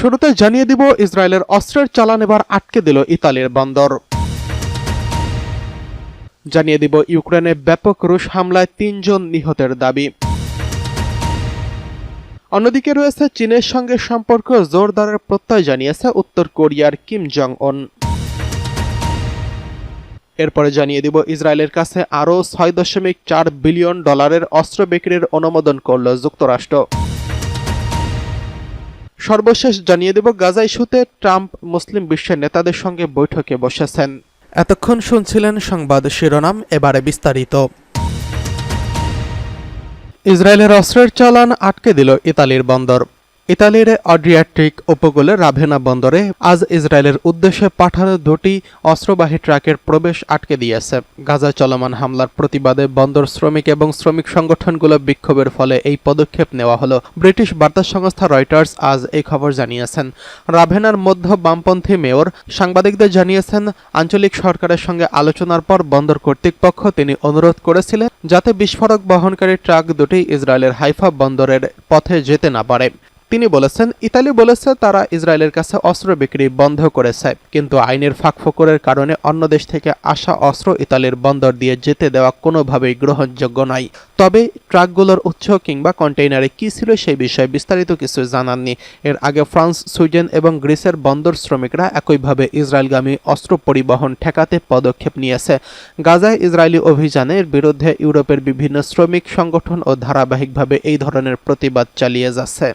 শুরুতে জানিয়ে দিব, ইসরায়েলের অস্ত্রের চালান এবার আটকে দিল ইতালির বন্দর। জানিয়ে দিব, ইউক্রেনে ব্যাপক রুশ হামলায় তিনজন নিহতের দাবি। অন্যদিকে রয়েছে চীনের সঙ্গে সম্পর্ক জোরদারের প্রত্যয় জানিয়েছে উত্তর কোরিয়ার কিম জং অন এরপরে জানিয়ে দিব, ইসরায়েলের কাছে আরও ছয় দশমিক চার বিলিয়ন ডলারের অস্ত্র বিক্রির অনুমোদন করল যুক্তরাষ্ট্র। সর্বশেষ জানিয়ে দেব গাজা ইস্যুতে ট্রাম্প মুসলিম বিশ্বের নেতাদের সঙ্গে বৈঠকে বসেছেন। এতক্ষণ শুনছিলেন সংবাদ শিরোনাম এবারে বিস্তারিত। ইসরায়েলের অস্ত্রের চালান আটকে দিল ইতালির বন্দর। ইতালির অড্রিয়াট্রিক উপকূলে রাভেনা বন্দরে আজ ইসরায়েলের উদ্দেশ্যে পাঠানো দুটি অস্ত্রবাহী ট্রাকের প্রবেশ আটকে দিয়েছে। গাজা চলমান হামলার প্রতিবাদে বন্দর শ্রমিক এবং শ্রমিক সংগঠনগুলো বিক্ষোভের ফলে এই পদক্ষেপ নেওয়া হলো। ব্রিটিশ বার্তা সংস্থা রয়টার্স আজ এই খবর জানিয়েছেন। রাভেনার মধ্য বামপন্থী মেয়র সাংবাদিকদের জানিয়েছেন, আঞ্চলিক সরকারের সঙ্গে আলোচনার পর বন্দর কর্তৃপক্ষ তিনি অনুরোধ করেছিলেন যাতে বিস্ফোরক বহনকারী ট্রাক দুটি ইসরায়েলের হাইফা বন্দরের পথে যেতে না পারে। তিনি বলেছেন, ইতালি বলেছে তারা ইসরায়েলের কাছে অস্ত্র বিক্রি বন্ধ করেছে, কিন্তু আইনের ফাঁকফোকরের কারণে অন্য দেশ থেকে আসা অস্ত্র ইতালির বন্দর দিয়ে যেতে দেওয়া কোনোভাবেই গ্রহণযোগ্য নয়। তবে ট্রাকগুলোর উৎস কিংবা কন্টেইনারে কি ছিল সেই বিষয়ে বিস্তারিত কিছু জানাননি। এর আগে ফ্রান্স, সুইডেন এবং গ্রিসের বন্দর শ্রমিকরা একইভাবে ইসরায়েলগামী অস্ত্র পরিবহন ঠেকাতে পদক্ষেপ নিয়েছে। গাজায় ইসরায়েলি অভিযানের বিরুদ্ধে ইউরোপের বিভিন্ন শ্রমিক সংগঠন ও ধারাবাহিকভাবে এই ধরনের প্রতিবাদ চালিয়ে যাচ্ছে।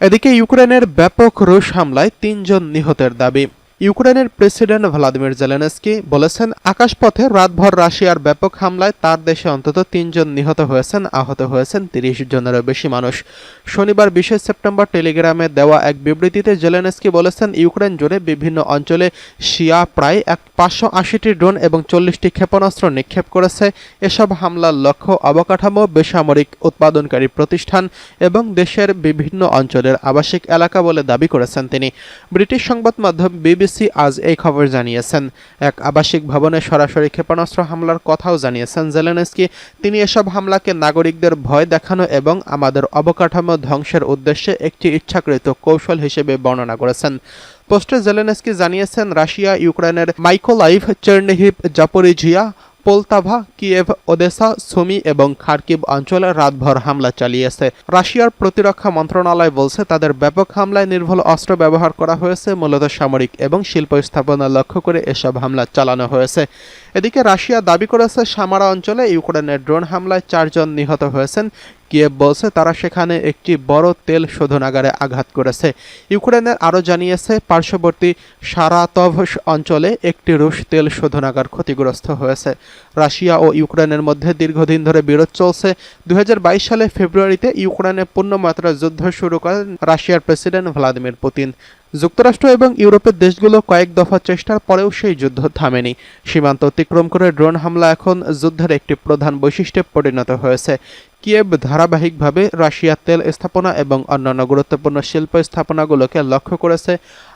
এদিকে ইউক্রেনের ব্যাপক রুশ হামলায় তিনজন নিহতের দাবি। ইউক্রেনের প্রেসিডেন্ট ভ্লাদিমির জেলেনস্কি বলেছেন, আকাশপথে রাতভর রাশিয়ার ব্যাপক হামলায় তার দেশে অন্তত তিনজন নিহত হয়েছেন, আহত হয়েছেন তিরিশ জনেরও বেশি মানুষ। শনিবার বিশে সেপ্টেম্বর টেলিগ্রামে দেওয়া এক বিবৃতিতে জেলেনস্কি বলেছেন, ইউক্রেন জুড়ে বিভিন্ন অঞ্চলে শিয়া প্রায় এক পাঁচশো আশিটি ড্রোন এবং চল্লিশটি ক্ষেপণাস্ত্র নিক্ষেপ করেছে। এসব হামলার লক্ষ্য অবকাঠামো, বেসামরিক উৎপাদনকারী প্রতিষ্ঠান এবং দেশের বিভিন্ন অঞ্চলের আবাসিক এলাকা বলে দাবি করেছেন তিনি। ব্রিটিশ সংবাদ মাধ্যম বিবিসি আজ এই খবর জানিয়েছেন। এক আবাসিক ভবনে সরাসরি ক্ষেপণাস্ত্র হামলার কথাও জানিয়েছেন জেলেনস্কি। তিনি এসব হামলাকে নাগরিকদের ভয় দেখানো এবং আমাদের অবকাঠামো ধ্বংসের উদ্দেশ্যে একটি ইচ্ছাকৃত কৌশল হিসেবে বর্ণনা করেছেন। পোস্টে জেলেনস্কি জানিয়েছেন, রাশিয়া ইউক্রেনের Mykolaiv Chernihiv Zaporizhzhia Poltava, Kiev, Odesa, Sumy এবং খার্কিব অঞ্চলে রাতভর হামলা চালিয়েছে। রাশিয়ার প্রতিরক্ষা মন্ত্রণালয় বলছে, তাদের ব্যাপক হামলায় নির্ভুল অস্ত্র ব্যবহার করা হয়েছে, মূলত সামরিক এবং শিল্প স্থাপনা লক্ষ্য করে এসব হামলা চালানো হয়েছে। এদিকে রাশিয়া দাবি করেছে, সামারা অঞ্চলে ইউক্রেনের ড্রোন হামলায় চারজন নিহত হয়েছেন। কিয়েভ বলছে, তারা সেখানে একটি বড় তেল শোধনাগারে আঘাত করেছে। ইউক্রেনের আরও জানিয়েছে, পার্শ্ববর্তী সারাতভ অঞ্চলে একটি রুশ তেল শোধনাগার ক্ষতিগ্রস্ত হয়েছে। রাশিয়া ও ইউক্রেনের মধ্যে দীর্ঘদিন ধরে বিরোধ চলছে। দুই সালে ফেব্রুয়ারিতে ইউক্রেনে পূর্ণমাত্রা যুদ্ধ শুরু করেন রাশিয়ার প্রেসিডেন্ট ভ্লাদিমির পুতিন। যুক্তরাষ্ট্র এবং ইউরোপের দেশগুলো কয়েক দফা চেষ্টার পরেও সেই যুদ্ধ থামেনি। সীমান্ত অতিক্রম করে ড্রোন হামলা এখন যুদ্ধের একটি প্রধান বৈশিষ্ট্যে পরিণত হয়েছে। কিয়েভ ধারাবাহিকভাবে রাশিয়া তেল স্থাপনা এবং অন্যান্য গুরুত্বপূর্ণ শিল্প স্থাপনাগুলোকে লক্ষ্য করেছে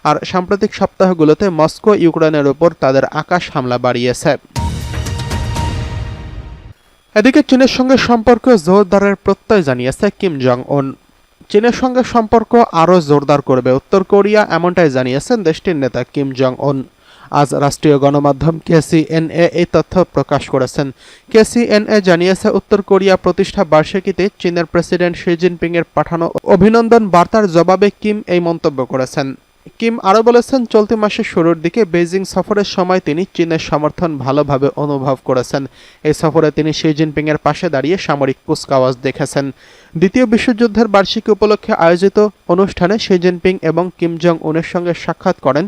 আর সাম্প্রতিক সপ্তাহগুলোতে মস্কো, ইউক্রেনের উপর তাদের আকাশ হামলা বাড়িয়েছে। এদিকে চীনের সঙ্গে সম্পর্ক জোরদারের প্রত্যয় জানিয়েছে কিম জং উন চীনের সঙ্গে সম্পর্ক আরও জোরদার করবে। উত্তর কোরিয়া এমনটাই জানিয়েছেন দেশটির নেতা কিম জং উন আজ রাষ্ট্রীয় গণমাধ্যম কেসিএনএ এই তথ্য প্রকাশ করেছেন। কেসিএনএ জানিয়েছে, উত্তর কোরিয়া প্রতিষ্ঠা বার্ষিকীতে চীনের প্রেসিডেন্ট শি জিনপিং এর পাঠানো অভিনন্দন বার্তার জবাবে কিম এই মন্তব্য করেছেন। কিম আরও বলেছেন, চলতি মাসের শুরুর দিকে বেজিং সফরের সময় তিনি চীনের সমর্থন ভালোভাবে অনুভব করেছেন। এই সফরে তিনি শি জিনপিংয়ের পাশে দাঁড়িয়ে সামরিক কুচকাওয়াজ দেখেছেন। দ্বিতীয় বিশ্বযুদ্ধের বার্ষিকী উপলক্ষে আয়োজিত অনুষ্ঠানে শি জিনপিং এবং কিম জং উনের সঙ্গে সাক্ষাৎ করেন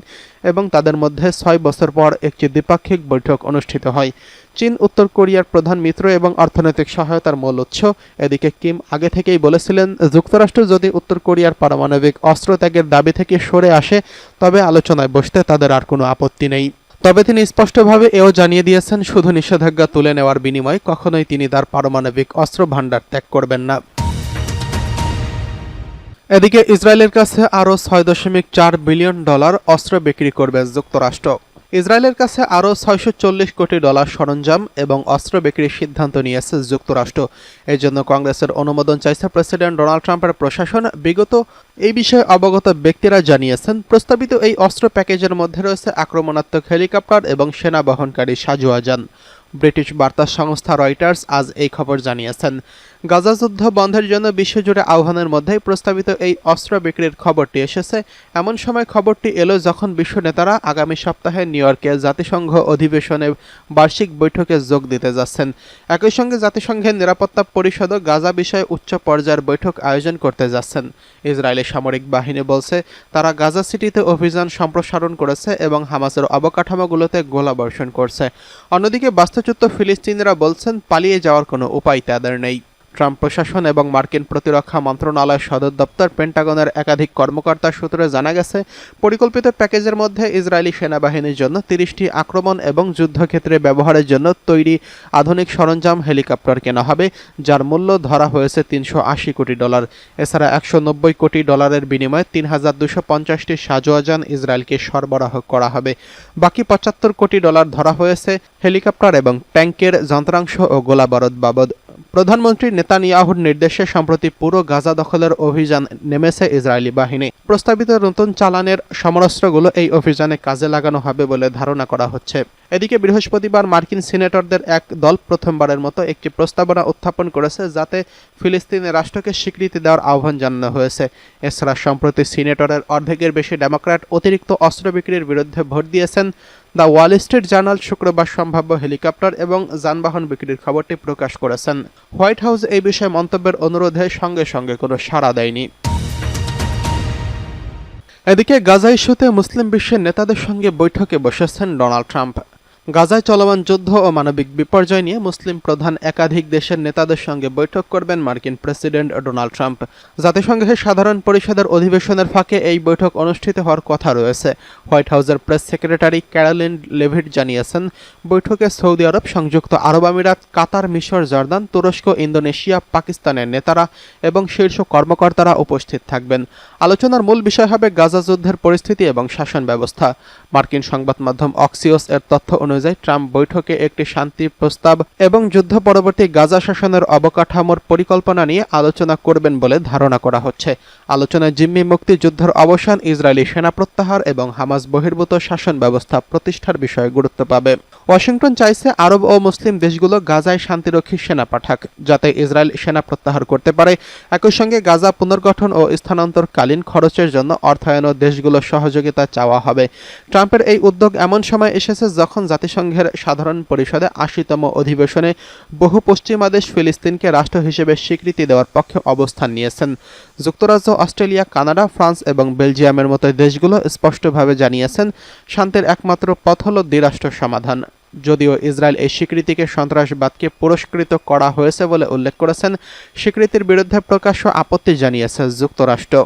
এবং তাদের মধ্যে ছয় বছর পর একটি দ্বিপাক্ষিক বৈঠক অনুষ্ঠিত হয়। চীন, উত্তর কোরিয়ার প্রধান মিত্র এবং অর্থনৈতিক সহায়তার মূল উৎস। এদিকে কিম আগে থেকেই বলেছিলেন, যুক্তরাষ্ট্র যদি উত্তর কোরিয়ার পারমাণবিক অস্ত্র ত্যাগের দাবি থেকে সরে আসে, তবে আলোচনায় বসতে তাদের আর কোনো আপত্তি নেই। তবে তিনি স্পষ্টভাবে এও জানিয়ে দিয়েছেন, শুধু নিষেধাজ্ঞা তুলে নেওয়ার বিনিময়ে কখনোই তিনি তার পারমাণবিক অস্ত্র ভাণ্ডার ত্যাগ করবেন না। এদিকে ইসরায়েলের কাছে আরও ছয় দশমিক চার বিলিয়ন ডলার অস্ত্র বিক্রি করবে যুক্তরাষ্ট্র। ইসরায়েলের কাছে আরও ছয়শো চল্লিশ কোটি ডলার সরঞ্জাম এবং অস্ত্র বিক্রির সিদ্ধান্ত নিয়েছে যুক্তরাষ্ট্র। এর জন্য কংগ্রেসের অনুমোদন চাইছে প্রেসিডেন্ট ডোনাল্ড ট্রাম্পের প্রশাসন। বিগত এই বিষয়ে অবগত ব্যক্তিরা জানিয়েছেন, প্রস্তাবিত এই অস্ত্র প্যাকেজের মধ্যে রয়েছে আক্রমণাত্মক হেলিকপ্টার এবং সেনা বহনকারী সাজোয়া যান ব্রিটিশ বার্তা সংস্থা রয়টার্স আজ এই খবর জানিয়েছেন। গাজা যুদ্ধ বন্ধের জন্য বিশ্বজুড়ে আহ্বানের মধ্যেই প্রস্তাবিত এই অস্ত্র বিক্রির খবরটি এসেছে। এমন সময় খবরটি এলো যখন বিশ্ব নেতারা আগামী সপ্তাহে নিউ ইয়র্কে জাতিসংঘ অধিবেশনে বার্ষিক বৈঠকে যোগ দিতে যাচ্ছেন। একই সঙ্গে জাতিসংঘের নিরাপত্তা পরিষদও গাজা বিষয়ে উচ্চ পর্যায়ের বৈঠক আয়োজন করতে যাচ্ছেন। ইসরায়েলি সামরিক বাহিনী বলছে, তারা গাজা সিটিতে অভিযান সম্প্রসারণ করেছে এবং হামাসের অবকাঠামোগুলোতে গোলাবর্ষণ করছে। অন্যদিকে বাস্তুচ্যুত ফিলিস্তিনিরা বলছেন, পালিয়ে যাওয়ার কোনো উপায় তাদের নেই। ট্রাম্প প্রশাসন এবং মার্কিন প্রতিরক্ষা মন্ত্রণালয়ের সদর দপ্তর পেন্টাগনের একাধিক কর্মকর্তার সূত্রে জানা গেছে, পরিকল্পিত প্যাকেজের মধ্যে ইসরায়েলি সেনাবাহিনীর জন্য তিরিশটি আক্রমণ এবং যুদ্ধক্ষেত্রে ব্যবহারের জন্য তৈরি আধুনিক সরঞ্জাম হেলিকপ্টার কেনা হবে, যার মূল্য ধরা হয়েছে তিনশো আশি কোটি ডলার। এছাড়া একশো নব্বই কোটি ডলারের বিনিময়ে তিন হাজার দুশো পঞ্চাশটি সাজোয়াজান ইসরায়েলকে সরবরাহ করা হবে। বাকি পঁচাত্তর কোটি ডলার ধরা হয়েছে হেলিকপ্টার এবং ট্যাঙ্কের যন্ত্রাংশ ও গোলাবারুদ বাবদ। প্রধানমন্ত্রী নেতানিয়াহুর নির্দেশে সম্প্রতি পুরো গাজা দখলের অভিযান নেমেছে ইসরায়েলি বাহিনী। প্রস্তাবিত নতুন চালানের সমরাস্ত্রগুলো এই অভিযানে কাজে লাগানো হবে বলে ধারণা করা হচ্ছে। এদিকে বৃহস্পতিবার মার্কিন সিনেটরদের এক দল প্রথমবারের মতো একটি প্রস্তাবনা উত্থাপন করেছে যাতে ফিলিস্তিনের রাষ্ট্রকে স্বীকৃতি দেওয়ার আহ্বান জানানো হয়েছে। এছাড়া সম্প্রতি সিনেটরের অর্ধেকের বেশি ডেমোক্র্যাট অতিরিক্ত অস্ত্র বিক্রির বিরুদ্ধে ভোট দিয়েছেন দ্য ওয়াল স্ট্রিট জার্নাল শুক্রবার সম্ভাব্য হেলিকপ্টার এবং যানবাহন বিক্রির খবরটি প্রকাশ করেছেন। হোয়াইট হাউস এই বিষয়ে মন্তব্যের অনুরোধে সঙ্গে সঙ্গে কোনো সাড়া দেয়নি। এদিকে গাজা ইস্যুতে মুসলিম বিশ্বের নেতাদের সঙ্গে বৈঠকে বসেছেন ডোনাল্ড ট্রাম্প। গাজায় চলমান যুদ্ধ ও মানবিক বিপর্যয় নিয়ে মুসলিম প্রধান একাধিক দেশের নেতাদের সঙ্গে বৈঠক করবেন মার্কিন প্রেসিডেন্ট ডোনাল্ড ট্রাম্প। জাতিসংঘের সাধারণ পরিষদের অধিবেশনের ফাঁকে এই বৈঠক অনুষ্ঠিত হওয়ার কথা রয়েছে। হোয়াইট হাউসের প্রেস সেক্রেটারি ক্যারোলিন লেভিট জানিয়েছেন, বৈঠকে সৌদি আরব, সংযুক্ত আরব আমিরাত, কাতার, মিশর, জর্দান, তুরস্ক, ইন্দোনেশিয়া, পাকিস্তানের নেতারা এবং শীর্ষ কর্মকর্তারা উপস্থিত থাকবেন। আলোচনার মূল বিষয় হবে গাজা যুদ্ধের পরিস্থিতি এবং শাসন ব্যবস্থা। মার্কিন সংবাদ মাধ্যম অক্সিওস এর তথ্য অনুযায়ী ট্রাম্প বৈঠকে একটি শান্তি প্রস্তাব এবং যুদ্ধ পরবর্তী গাজা শাসনের অবকাঠামোর পরিকল্পনা নিয়ে আলোচনা করবেন বলে ধারণা করা হচ্ছে। আলোচনায় জিম্মি মুক্তি যুদ্ধের অবসান ইসরায়েলি সেনা প্রত্যাহার এবং হামাস বহির্ভূত শাসন ব্যবস্থা প্রতিষ্ঠার বিষয়ে গুরুত্ব পাবে। ওয়াশিংটন চাইছে আরব ও মুসলিম দেশগুলো গাজায় শান্তিরক্ষী সেনা পাঠাক, যাতে ইসরায়েল সেনা প্রত্যাহার করতে পারে। একই সঙ্গে গাজা পুনর্গঠন ও স্থানান্তরকালীন খরচের জন্য অর্থায়ন ও দেশগুলোর সহযোগিতা চাওয়া হবে। ট্রাম্পের এই উদ্যোগ এমন সময় এসেছে যখন জাতিসংঘের সাধারণ পরিষদে আশিতম অধিবেশনে বহু পশ্চিমা দেশ ফিলিস্তিনকে রাষ্ট্র হিসেবে স্বীকৃতি দেওয়ার পক্ষে অবস্থান নিয়েছেন। যুক্তরাজ্য, অস্ট্রেলিয়া, কানাডা, ফ্রান্স এবং বেলজিয়ামের মতো দেশগুলো স্পষ্টভাবে জানিয়েছেন, শান্তির একমাত্র পথ হল দ্বিরাষ্ট্র সমাধান। যদিও ইসরায়েল এই স্বীকৃতিকে সন্ত্রাসবাদকে পুরস্কৃত করা হয়েছে বলে উল্লেখ করেছেন, স্বীকৃতির বিরুদ্ধে প্রকাশ্য আপত্তি জানিয়েছে যুক্তরাষ্ট্র।